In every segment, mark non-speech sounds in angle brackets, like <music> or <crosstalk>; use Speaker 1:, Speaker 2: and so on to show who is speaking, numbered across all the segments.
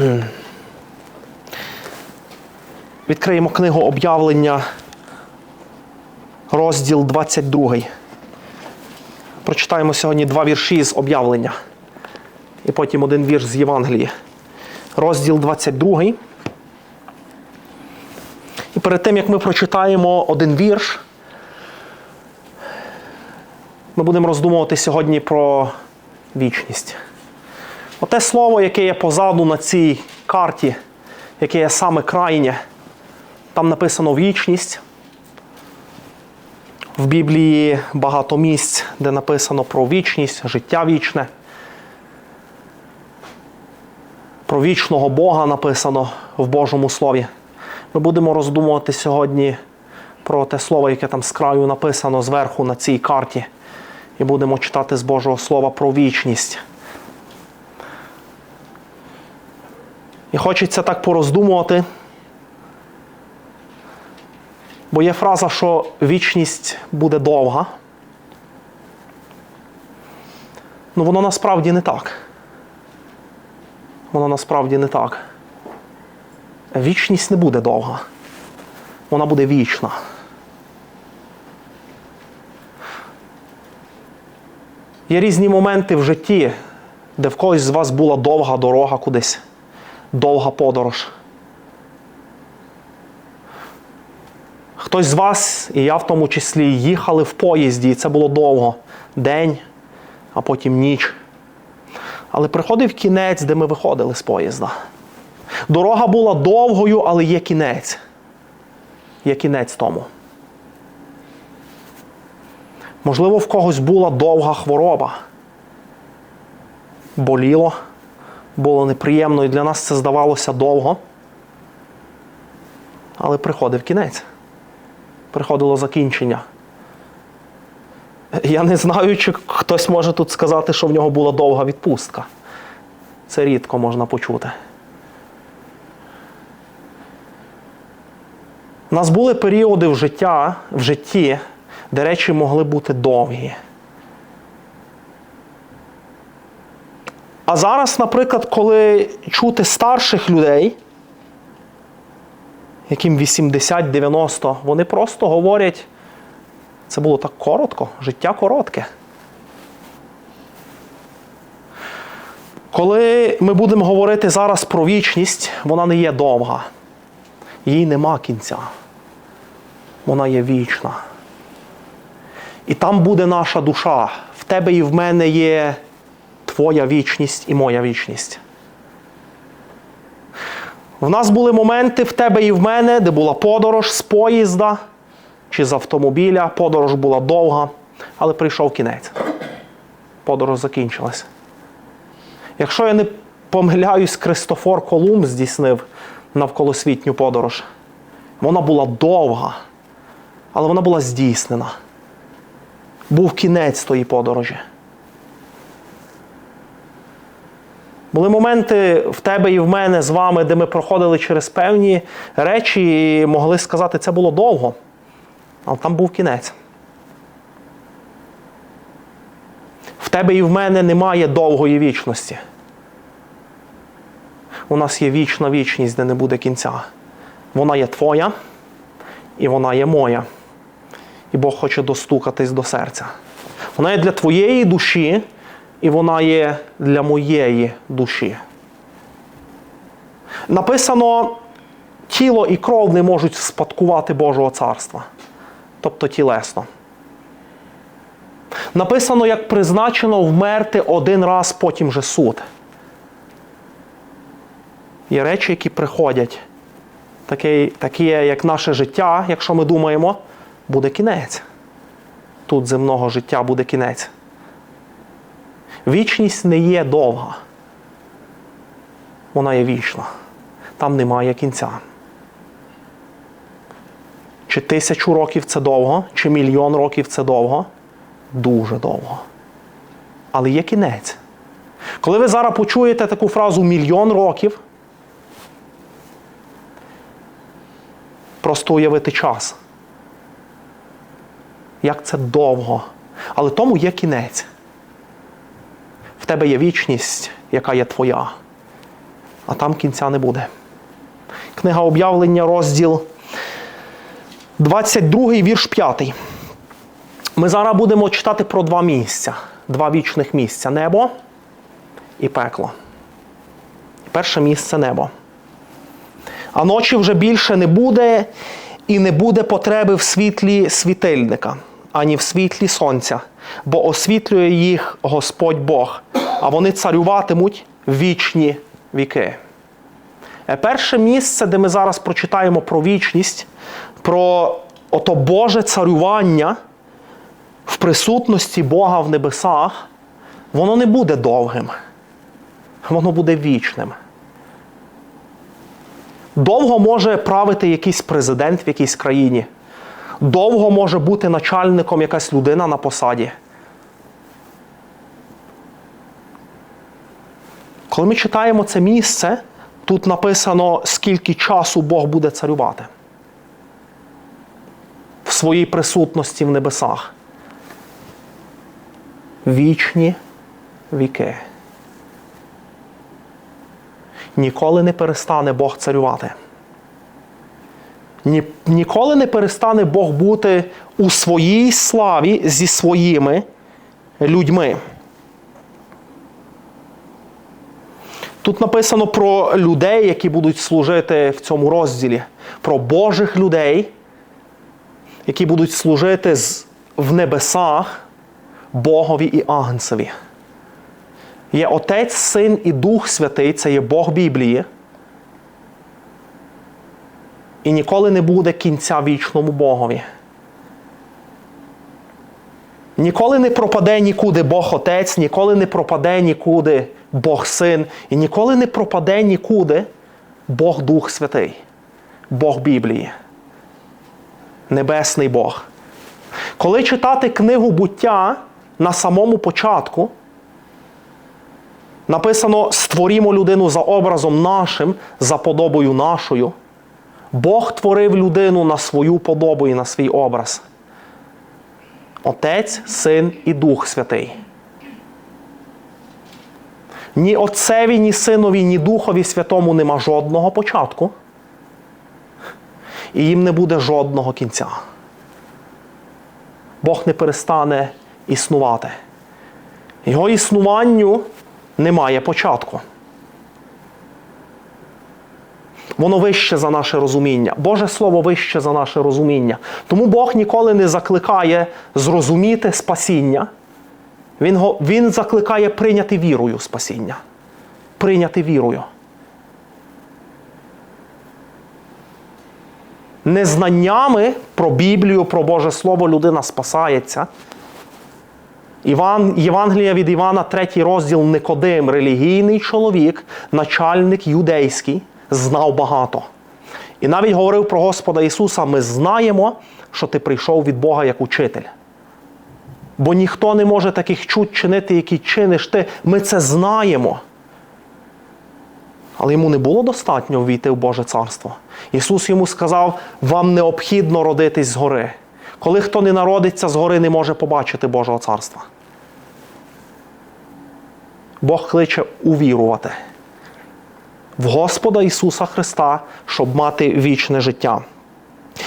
Speaker 1: <clears throat> Відкриємо книгу об'явлення, розділ 22. Прочитаємо сьогодні два вірші з об'явлення. І потім один вірш з Євангелії. Розділ 22. І перед тим, як ми прочитаємо один вірш, ми будемо роздумувати сьогодні про вічність. Оте слово, яке є позаду на цій карті, яке є саме крайнє, там написано вічність. В Біблії багато місць, де написано про вічність, життя вічне. Про вічного Бога написано в Божому Слові. Ми будемо роздумувати сьогодні про те слово, яке там з краю написано зверху на цій карті. І будемо читати з Божого Слова про вічність. І хочеться так пороздумувати. Бо є фраза, що вічність буде довга. Ну, воно насправді не так. Воно насправді не так. Вічність не буде довга. Вона буде вічна. Є різні моменти в житті, де в когось з вас була довга дорога кудись, довга подорож. Хтось з вас, і я в тому числі, їхали в поїзді, і це було довго день, а потім ніч. Але приходив кінець, де ми виходили з поїзда. Дорога була довгою, але є кінець. Є кінець тому. Можливо, в когось була довга хвороба. Боліло, було неприємно, і для нас це здавалося довго. Але приходив кінець. Приходило закінчення. Я не знаю, чи хтось може тут сказати, що в нього була довга відпустка. Це рідко можна почути. У нас були періоди в, життя, в житті, де речі могли бути довгі. А зараз, наприклад, коли чути старших людей, яким 80-90, вони просто говорять, це було так коротко, життя коротке. Коли ми будемо говорити зараз про вічність, вона не є довга. Їй нема кінця. Вона є вічна. І там буде наша душа. В тебе і в мене є твоя вічність і моя вічність. В нас були моменти в тебе і в мене, де була подорож з поїзда чи з автомобіля. Подорож була довга, але прийшов кінець. Подорож закінчилась. Якщо я не помиляюсь, Кристофор Колумб здійснив навколосвітню подорож. Вона була довга, але вона була здійснена. Був кінець тої подорожі. Були моменти в тебе і в мене з вами, де ми проходили через певні речі і могли сказати, це було довго, але там був кінець. В тебе і в мене немає довгої вічності. У нас є вічна вічність, де не буде кінця. Вона є твоя і вона є моя. І Бог хоче достукатись до серця. Вона є для твоєї душі, і вона є для моєї душі. Написано, тіло і кров не можуть спадкувати Божого царства, тобто тілесно. Написано, як призначено вмерти один раз, потім же суд. Є речі, які приходять, такі, такі як наше життя, якщо ми думаємо, буде кінець. Тут земного життя буде кінець. Вічність не є довга. Вона є вічна. Там немає кінця. Чи тисячу років це довго, чи мільйон років це довго? Дуже довго. Але є кінець. Коли ви зараз почуєте таку фразу мільйон років, просто уявити час. Як це довго. Але тому є кінець. Тебе є вічність, яка є твоя. а там кінця не буде. Книга об'явлення, розділ 22, вірш 5. Ми зараз будемо читати про два місця, два вічних місця небо і пекло. Перше місце небо. А ночі вже більше не буде, і не буде потреби в світлі світильника, ані в світлі сонця, бо освітлює їх Господь Бог, а вони царюватимуть вічні віки. Е, Перше місце, де ми зараз прочитаємо про вічність, про ото Боже царювання в присутності Бога в небесах, воно не буде довгим, воно буде вічним. Довго може правити якийсь президент в якійсь країні. Довго може бути начальником якась людина на посаді. Коли ми читаємо це місце, тут написано, скільки часу Бог буде царювати в своїй присутності в небесах. Вічні віки. Ніколи не перестане Бог царювати. Ні, ніколи не перестане Бог бути у своїй славі зі своїми людьми. Тут написано про людей, які будуть служити в цьому розділі, про Божих людей, які будуть служити в небесах Богові і Агнцеві. Є Отець, Син і Дух Святий, це є Бог Біблії. І ніколи не буде кінця вічному Богові. Ніколи не пропаде нікуди Бог Отець, ніколи не пропаде нікуди Бог Син, і ніколи не пропаде нікуди Бог Дух Святий, Бог Біблії, Небесний Бог. Коли читати книгу буття на самому початку, написано: створімо людину за образом нашим, за подобою нашою. Бог творив людину на свою подобу і на свій образ. Отець, Син і Дух Святий. Ні Отцеві, ні Синові, ні Духові Святому нема жодного початку. І їм не буде жодного кінця. Бог не перестане існувати. Його існуванню немає початку. Воно вище за наше розуміння. Боже Слово вище за наше розуміння. Тому Бог ніколи не закликає зрозуміти спасіння. Він, він закликає прийняти вірою спасіння. Прийняти вірою. Незнаннями про Біблію, про Боже Слово людина спасається. Іван, Євангелія від Івана, третій розділ Никодим, релігійний чоловік, начальник юдейський, знав багато. І навіть говорив про Господа Ісуса: ми знаємо, що ти прийшов від Бога як учитель. Бо ніхто не може таких чуд чинити, які чиниш ти. Ми це знаємо. Але йому не було достатньо ввійти в Боже царство. Ісус йому сказав: вам необхідно родитись згори. Коли хто не народиться згори, не може побачити Божого царства. Бог кличе увірувати в Господа Ісуса Христа, щоб мати вічне життя.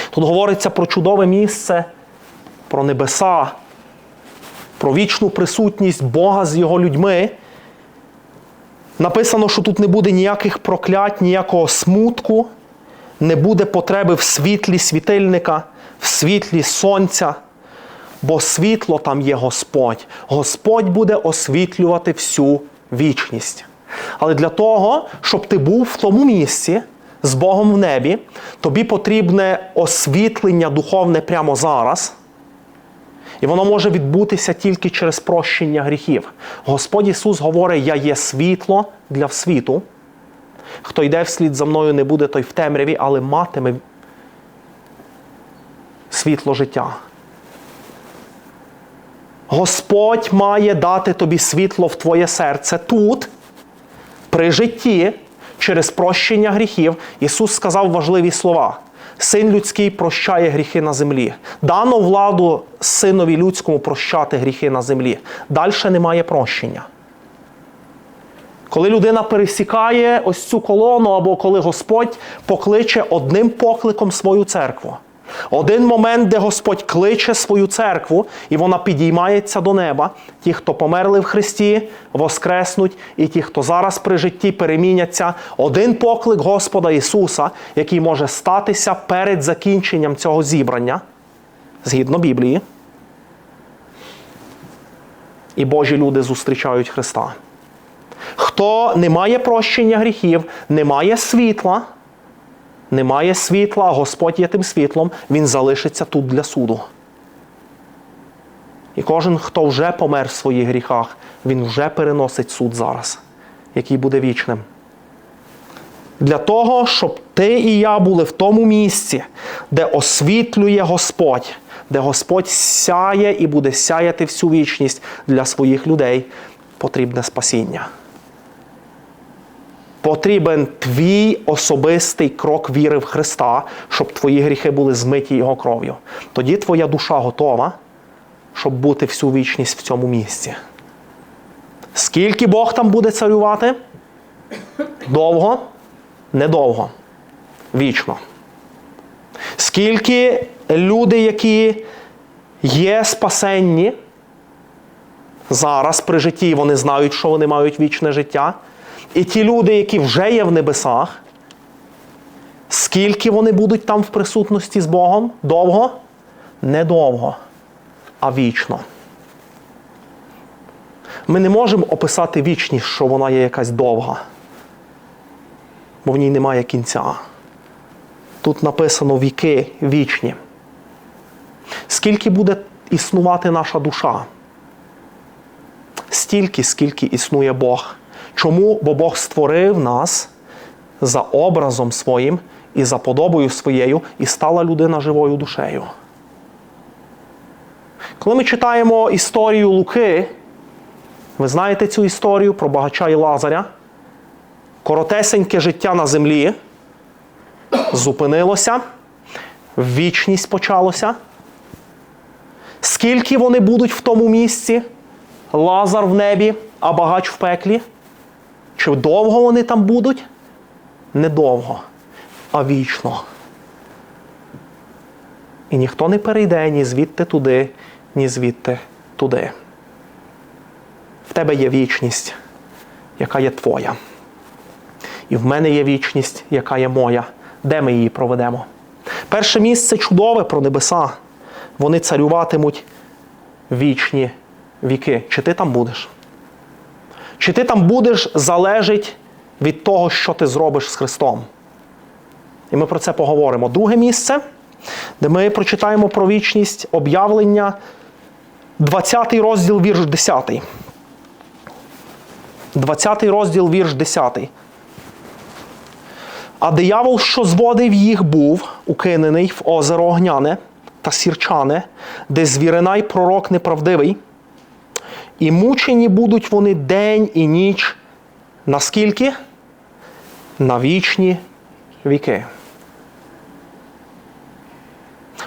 Speaker 1: Тут говориться про чудове місце, про небеса, про вічну присутність Бога з Його людьми. Написано, що тут не буде ніяких проклять, ніякого смутку, не буде потреби в світлі світильника, в світлі сонця, бо світло там є Господь. Господь буде освітлювати всю вічність. Але для того, щоб ти був в тому місці з Богом в небі, тобі потрібне освітлення духовне прямо зараз. І воно може відбутися тільки через прощення гріхів. Господь Ісус говорить: Я є світло для світу. Хто йде вслід за мною, не буде той в темряві, але матиме світло життя. Господь має дати тобі світло в твоє серце тут, при житті, через прощення гріхів. Ісус сказав важливі слова. Син людський прощає гріхи на землі. Дано владу синові людському прощати гріхи на землі. Далі немає прощення. Коли людина пересікає ось цю колону, або коли Господь покличе одним покликом свою церкву. Один момент, де Господь кличе свою церкву, і вона підіймається до неба. Ті, хто померли в Христі, воскреснуть, і ті, хто зараз при житті переміняться. Один поклик Господа Ісуса, який може статися перед закінченням цього зібрання, згідно Біблії. І Божі люди зустрічають Христа. Хто не має прощення гріхів, не має світла, немає світла, а Господь є тим світлом, Він залишиться тут для суду. І кожен, хто вже помер в своїх гріхах, він вже переносить суд зараз, який буде вічним. Для того, щоб ти і я були в тому місці, де освітлює Господь, де Господь сяє і буде сяяти всю вічність для своїх людей, потрібне спасіння. Потрібен твій особистий крок віри в Христа, щоб твої гріхи були змиті Його кров'ю. Тоді твоя душа готова, щоб бути всю вічність в цьому місці. Скільки Бог там буде царювати? Довго? Недовго. Вічно. Скільки люди, які є спасенні, зараз при житті вони знають, що вони мають вічне життя. І ті люди, які вже є в небесах, скільки вони будуть там в присутності з Богом? Довго? Недовго, а вічно. Ми не можемо описати вічність, що вона є якась довга, бо в ній немає кінця. Тут написано віки вічні. Скільки буде існувати наша душа? Стільки, скільки існує Бог. Чому? Бо Бог створив нас за образом своїм і за подобою своєю, і стала людина живою душею. Коли ми читаємо історію Луки, ви знаєте цю історію про багача і Лазаря, коротесеньке життя на землі зупинилося, вічність почалося. Скільки вони будуть в тому місці? Лазар в небі, а багач в пеклі? Чи довго вони там будуть? Недовго, а вічно. І ніхто не перейде ні звідти туди, ні звідти туди. В тебе є вічність, яка є твоя. І в мене є вічність, яка є моя. Де ми її проведемо? Перше місце чудове про небеса. Вони царюватимуть вічні віки. Чи ти там будеш? Чи ти там будеш залежить від того, що ти зробиш з Христом? І ми про це поговоримо. Друге місце, де ми прочитаємо про вічність об'явлення, 20 розділ вірш 10. 20 розділ вірш 10. А диявол, що зводив їх, був укинений в озеро Огняне та сірчане, де звірина й пророк неправдивий. І мучені будуть вони день і ніч. Наскільки? На вічні віки.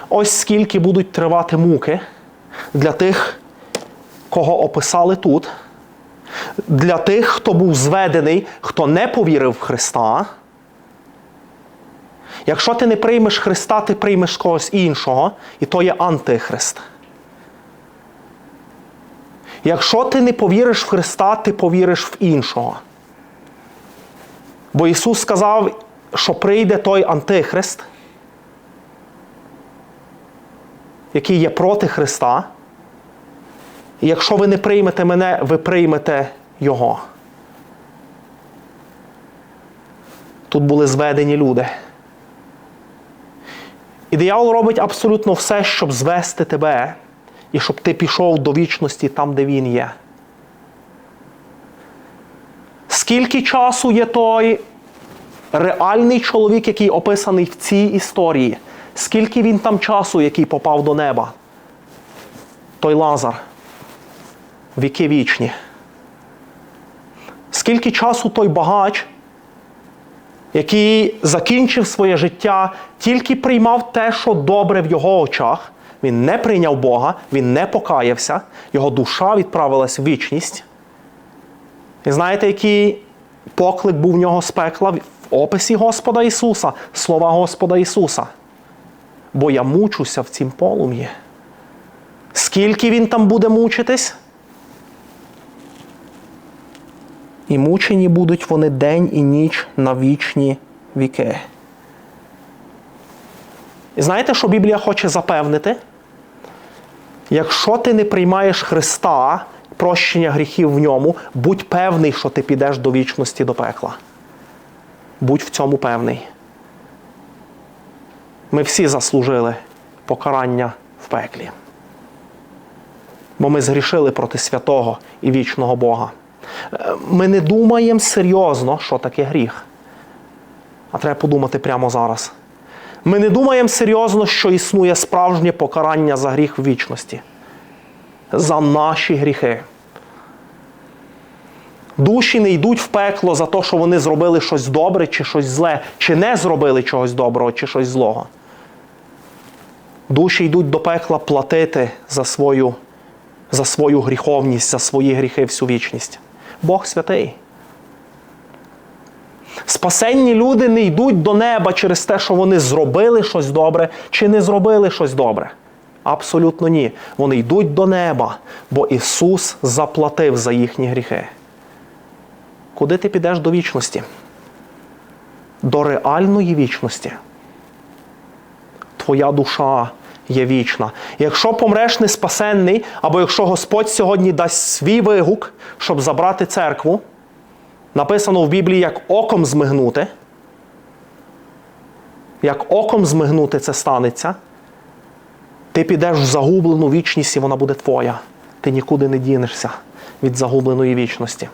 Speaker 1: Ось скільки будуть тривати муки для тих, кого описали тут, для тих, хто був зведений, хто не повірив в Христа. Якщо ти не приймеш Христа, ти приймеш когось іншого, і то є антихрист. Якщо ти не повіриш в Христа, ти повіриш в іншого. Бо Ісус сказав, що прийде той Антихрист, який є проти Христа. І якщо ви не приймете мене, ви приймете Його. Тут були зведені люди. І диявол робить абсолютно все, щоб звести тебе і щоб ти пішов до вічності там, де він є. Скільки часу є той реальний чоловік, який описаний в цій історії? Скільки він там часу, який попав до неба? Той Лазар. Віки вічні. Скільки часу той багач, який закінчив своє життя, тільки приймав те, що добре в його очах, він не прийняв Бога, він не покаявся, його душа відправилась в вічність. І знаєте, який поклик був в нього з пекла в описі Господа Ісуса, слова Господа Ісуса. Бо я мучуся в цім полум'ї. Скільки він там буде мучитись? І мучені будуть вони день і ніч на вічні віки. І знаєте, що Біблія хоче запевнити? Якщо ти не приймаєш Христа, прощення гріхів в ньому, будь певний, що ти підеш до вічності до пекла. Будь в цьому певний. Ми всі заслужили покарання в пеклі. Бо ми згрішили проти святого і вічного Бога. Е, Ми не думаємо серйозно, що таке гріх. А треба подумати прямо зараз. Ми не думаємо серйозно, що існує справжнє покарання за гріх в вічності. За наші гріхи. Душі не йдуть в пекло за те, що вони зробили щось добре чи щось зле, чи не зробили чогось доброго, чи щось злого. Душі йдуть до пекла платити за свою, за свою гріховність, за свої гріхи всю вічність. Бог святий. Спасенні люди не йдуть до неба через те, що вони зробили щось добре чи не зробили щось добре. Абсолютно ні. Вони йдуть до неба, бо Ісус заплатив за їхні гріхи. Куди ти підеш до вічності? До реальної вічності. Твоя душа є вічна. Якщо помреш неспасенний, або якщо Господь сьогодні дасть свій вигук, щоб забрати церкву, написано в Біблії, як оком змигнути, як оком змигнути це станеться, ти підеш в загублену вічність і вона буде твоя. Ти нікуди не дінешся від загубленої вічності.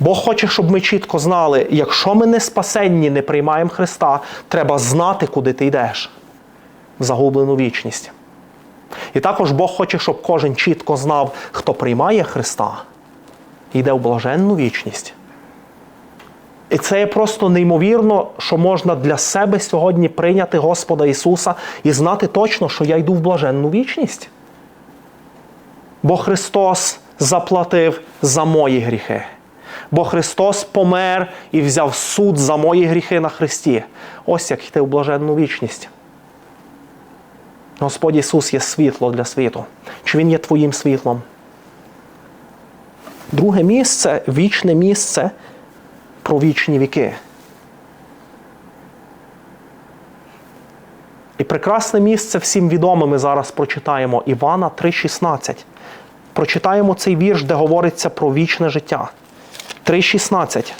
Speaker 1: Бог хоче, щоб ми чітко знали, якщо ми не спасенні, не приймаємо Христа, треба знати, куди ти йдеш в загублену вічність. І також Бог хоче, щоб кожен чітко знав, хто приймає Христа, йде в блаженну вічність. І це є просто неймовірно, що можна для себе сьогодні прийняти Господа Ісуса і знати точно, що я йду в блаженну вічність. Бо Христос заплатив за мої гріхи. Бо Христос помер і взяв суд за мої гріхи на Христі. Ось як йти в блаженну вічність. Господь Ісус є світло для світу. Чи Він є твоїм світлом? Друге місце вічне місце про вічні віки. І прекрасне місце всім відоме ми зараз прочитаємо Івана 3,16. Прочитаємо цей вірш, де говориться про вічне життя. 3,16.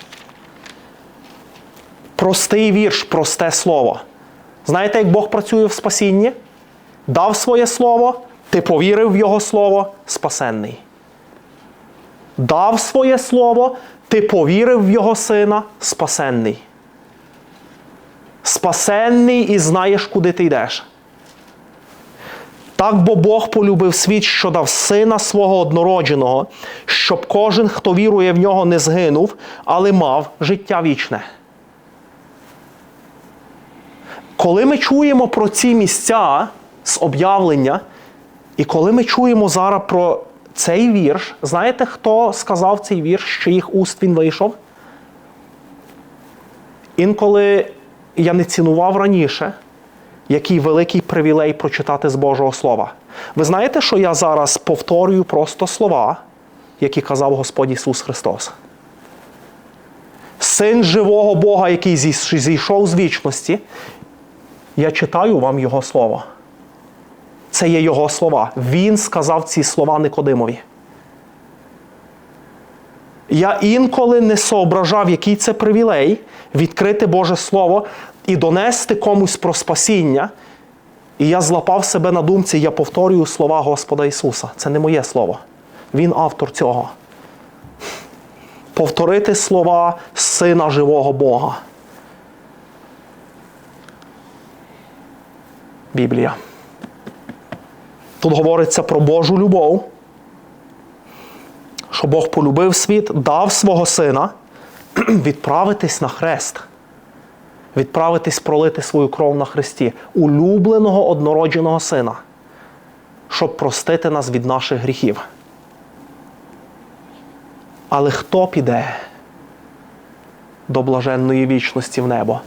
Speaker 1: Простий вірш, просте слово. Знаєте, як Бог працює в спасінні? Дав своє слово, ти повірив в Його слово, спасенний. Дав своє слово, ти повірив в Його Сина, спасенний. Спасенний і знаєш, куди ти йдеш. Так бо Бог полюбив світ, що дав сина свого однородженого, щоб кожен, хто вірує в нього, не згинув, але мав життя вічне. Коли ми чуємо про ці місця з об'явлення, і коли ми чуємо зараз про цей вірш, знаєте, хто сказав цей вірш, що їх уст він вийшов? Інколи я не цінував раніше, який великий привілей прочитати з Божого Слова. Ви знаєте, що я зараз повторюю просто слова, які казав Господь Ісус Христос. Син живого Бога, який зійшов з вічності, я читаю вам Його Слово. Це є Його слова. Він сказав ці слова Никодимові. Я інколи не соображав, який це привілей відкрити Боже Слово і донести комусь про спасіння. І я злапав себе на думці, я повторюю слова Господа Ісуса. Це не моє слово. Він автор цього. Повторити слова Сина живого Бога. Біблія. Тут говориться про Божу любов, що Бог полюбив світ, дав свого сина відправитись на хрест, відправитись пролити свою кров на хресті, улюбленого однородженого сина, щоб простити нас від наших гріхів. Але хто піде до блаженної вічності в небо?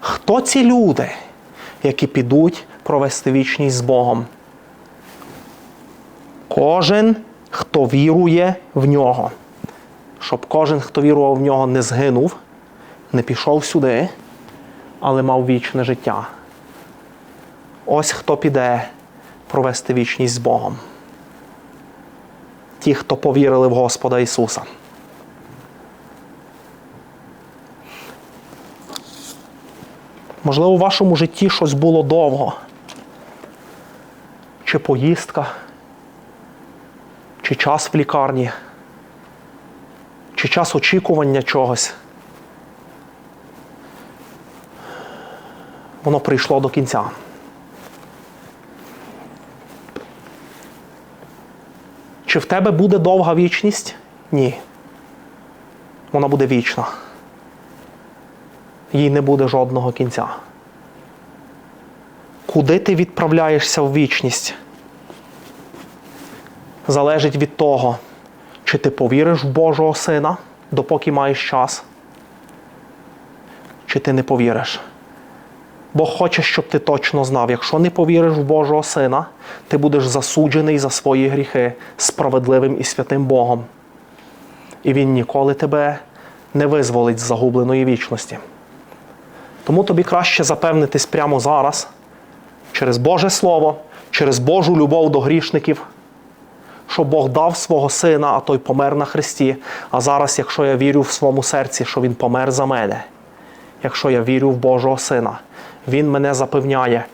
Speaker 1: Хто ці люди, які підуть провести вічність з Богом? Кожен, хто вірує в нього. Щоб кожен, хто вірував в нього, не згинув, не пішов сюди, але мав вічне життя. Ось хто піде провести вічність з Богом. Ті, хто повірили в Господа Ісуса. Можливо, у вашому житті щось було довго. Чи поїздка, чи час в лікарні, чи час очікування чогось. Воно прийшло до кінця. Чи в тебе буде довга вічність? Ні. Вона буде вічна. Їй не буде жодного кінця. Куди ти відправляєшся в вічність? Залежить від того, чи ти повіриш в Божого Сина, допоки маєш час, чи ти не повіриш. Бог хоче, щоб ти точно знав, якщо не повіриш в Божого Сина, ти будеш засуджений за свої гріхи справедливим і святим Богом. І Він ніколи тебе не визволить з загубленої вічності. Тому тобі краще запевнитись прямо зараз, через Боже Слово, через Божу любов до грішників, що Бог дав свого сина, а той помер на Христі. А зараз, якщо я вірю в своєму серці, що Він помер за мене, якщо я вірю в Божого Сина, Він мене запевняє,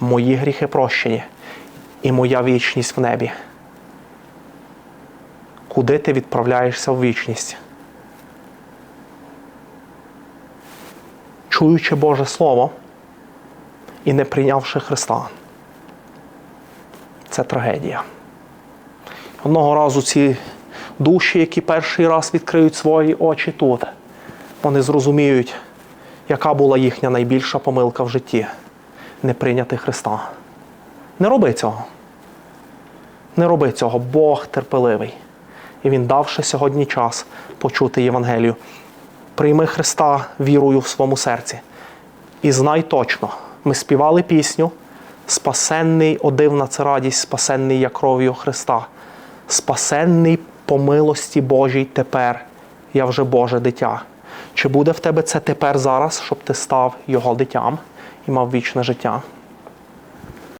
Speaker 1: мої гріхи прощені і моя вічність в небі. Куди ти відправляєшся в вічність? Чуючи Боже Слово і не прийнявши Христа. Це трагедія. Одного разу ці душі, які перший раз відкриють свої очі тут, вони зрозуміють, яка була їхня найбільша помилка в житті не прийняти Христа. Не роби цього. Не роби цього. Бог терпеливий. І Він давши сьогодні час почути Євангелію. Прийми Христа вірою в своєму серці. І знай точно, ми співали пісню Спасенний, о дивна це радість, спасенний я кров'ю Христа. Спасенний по милості Божій тепер. Я вже Боже дитя. Чи буде в тебе це тепер зараз, щоб ти став Його дитям і мав вічне життя?